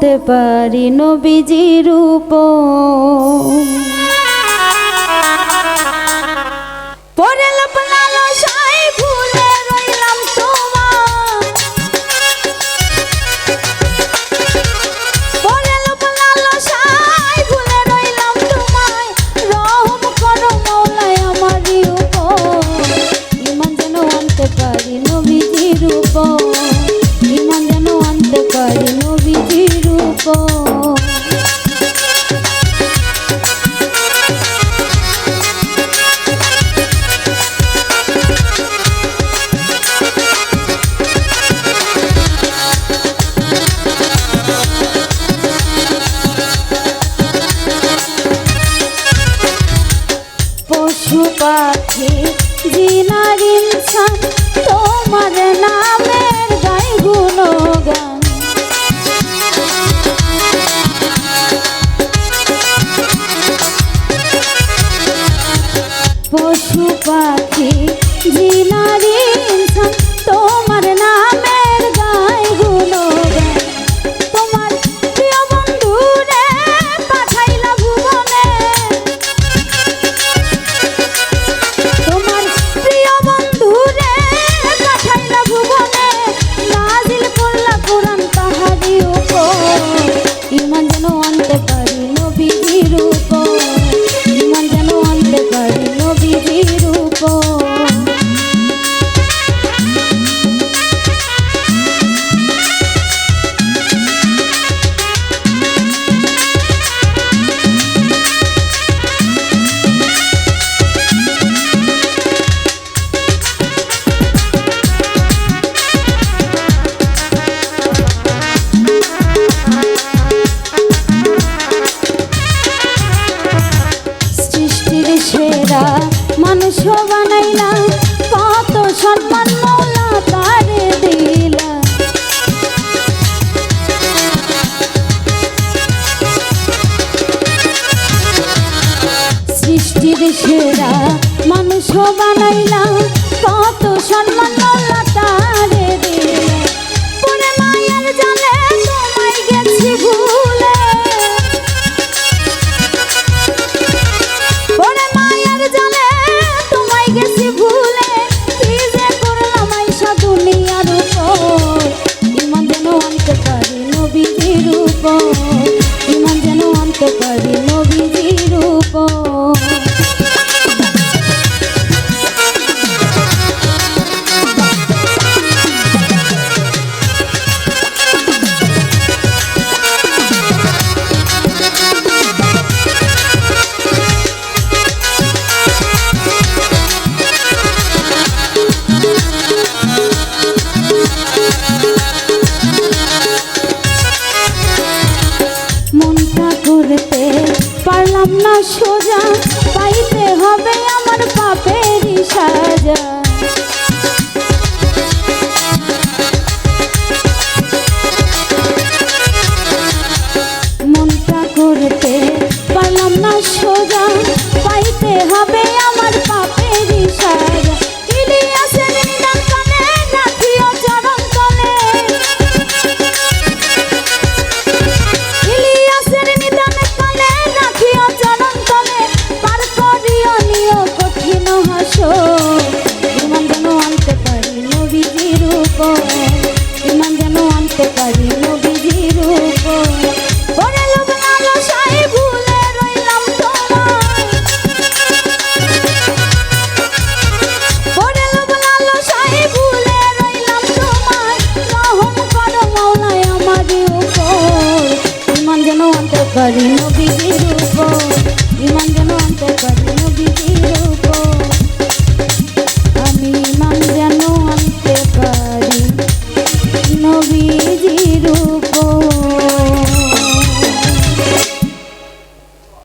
হতে পারি নবীজি রূপ পরে মধু পাখি জিনার ইনসান তোমার নামের গাই গুণগান বানাইলাম কত সন্ন না সোজা পাইতে হবে আমার পাপের সাজা। মনটা করতে পারলাম না সোজা পাইতে হবে I know.